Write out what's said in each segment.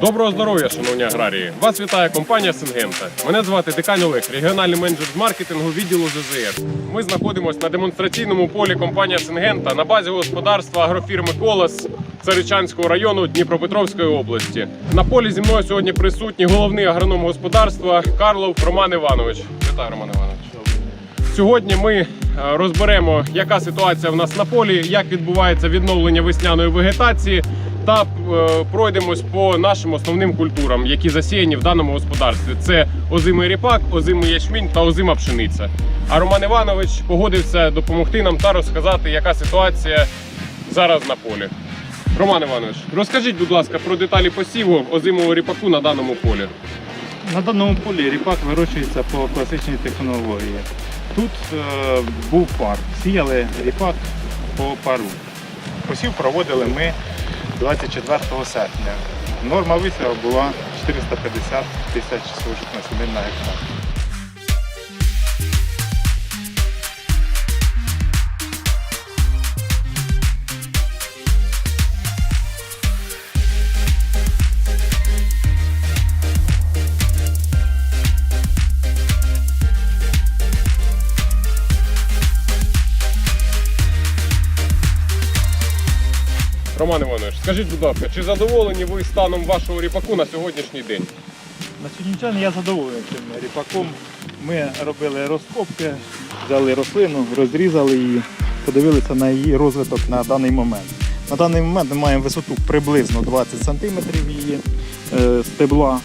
Доброго здоров'я, шановні аграрії! Вас вітає компанія Сингента. Мене звати Дикань Олег, регіональний менеджер з маркетингу відділу ЗЗР. Ми знаходимося на демонстраційному полі компанія Сингента на базі господарства агрофірми Колос Царичанського району Дніпропетровської області. На полі зі мною сьогодні присутній головний агроном господарства Карлов Роман Іванович. Вітаю, Роман Іванович. Сьогодні ми е, розберемо, яка ситуація в нас на полі, як відбувається відновлення весняної вегетації, та е, пройдемось по нашим основним культурам, які засіяні в даному господарстві. Це озимий ріпак, озимий ячмінь та озима пшениця. А Роман Іванович погодився допомогти нам та розказати, яка ситуація зараз на полі. Роман Іванович, розкажіть, будь ласка, про деталі посіву озимого ріпаку на даному полі. На даному полі ріпак вирощується по класичній технології. Тут е, був пар. Сіяли ріпак по пару. Посів проводили ми 24 серпня. Норма висіву була 450 тисяч сушок насінин на гектар. Роман Іванович, скажіть, будь ласка, чи задоволені ви станом вашого ріпаку на сьогоднішній день? На сьогоднішній день я задоволений цим ріпаком. Ми робили розкопки, взяли рослину, розрізали її, подивилися на її розвиток на даний момент. На даний момент ми маємо висоту приблизно 20 см її е, стебла.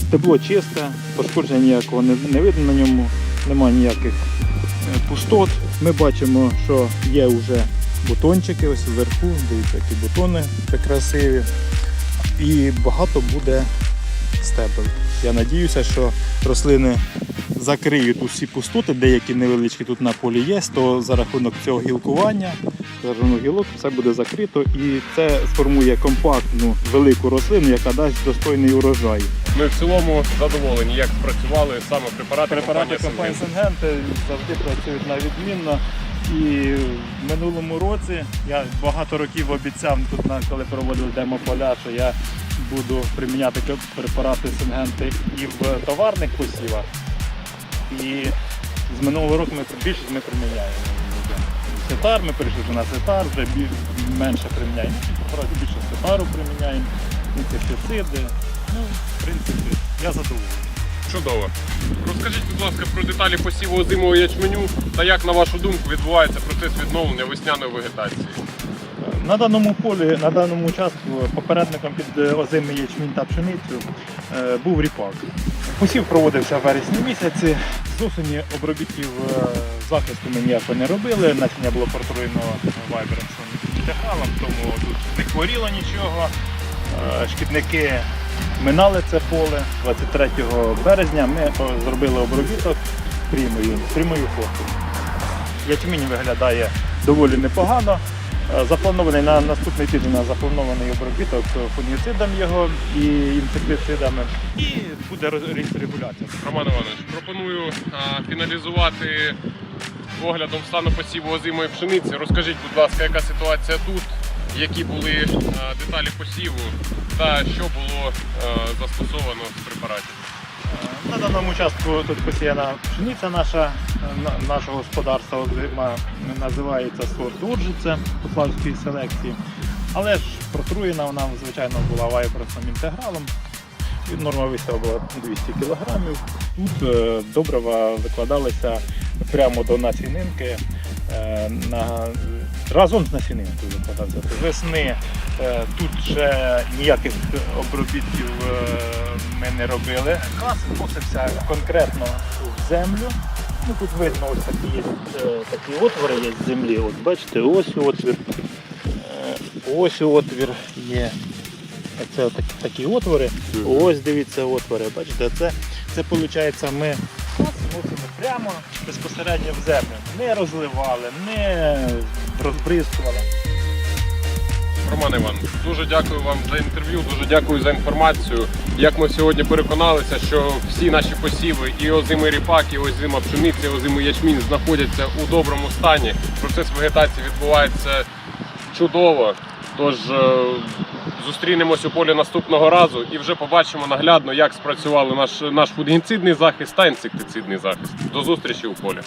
Стебло чисте, пошкодження ніякого не, видно на ньому, немає ніяких е, пустот. Ми бачимо, що є вже бутончики ось вверху, дивіться, які бутони красиві. І багато буде стебел. Я надіюся, що рослини закриють усі пустоти, деякі невеличкі тут на полі є, то за рахунок цього гілкування, за рахунок гілок все буде закрито і це сформує компактну велику рослину, яка дасть достойний урожай. Ми в цілому задоволені, як спрацювали саме препарати, Препарати компанії. Сингенти завжди працюють на відмінно. І в минулому році я багато років обіцяв тут, коли проводив демополя, що я буду приміняти препарати Сингенти і в товарних посівах. І з минулого року ми більшість ми приміняємо. Сетар, ми перейшли вже на сетар, вже менше приміняємо. Більше сетару приміняємо, інсектициди. Ну, в принципі, я задоволений. Чудово. Розкажіть, будь ласка, про деталі посіву озимого ячменю та як, на вашу думку, відбувається процес відновлення весняної вегетації. На даному полі, на даному участку попередником під е, озимий ячмінь та пшеницю е, був ріпак. Посів проводився в вересні місяці. З осені обробітів е, захисту ми ніякого не робили. Насіння було протруєно вайбером техалом, тому тут не хворіло нічого. Шкідники минали це поле. 23 березня ми зробили обробіток прямою, прямою формою. Ячмінь виглядає доволі непогано. Е, Запланований на наступний тиждень на запланований обробіток фунгіцидом його і інсектицидами. І буде регуляція. Роман Іванович, пропоную а, фіналізувати оглядом стану посіву озимої пшениці. Розкажіть, будь ласка, яка ситуація тут, які були деталі посіву та що було застосовано з препаратів. Е, На даному участку тут посіяна пшениця наша, е, на- нашого господарства називається сорт Уржиця Поплавської селекції. Але ж протруєна вона, звичайно, була вайбросом інтегралом. Норма висіла була 200 кг. Тут е, добрива викладалися прямо до насінинки. е, На, разом з насінинкою викладався. Весни е, тут ще ніяких обробітків е, ми не робили. Газ вносився конкретно в землю. Ну, тут видно ось такі, є, е, такі отвори є з землі. От бачите, ось отвір. Ось отвір є. Це такі, такі отвори. Ось дивіться отвори. Бачите, це, це виходить, ми вносимо прямо безпосередньо в землю. Не розливали, не розбризкували. Роман Іванович, дуже дякую вам за інтерв'ю, дуже дякую за інформацію. Як ми сьогодні переконалися, що всі наші посіви, і озимий ріпак, і озима пшениця, і озимий ячмінь знаходяться у доброму стані. Процес вегетації відбувається чудово. Тож е, зустрінемось у полі наступного разу і вже побачимо наглядно, як спрацювали наш, наш фунгіцидний захист та інсектицидний захист. До зустрічі у полі.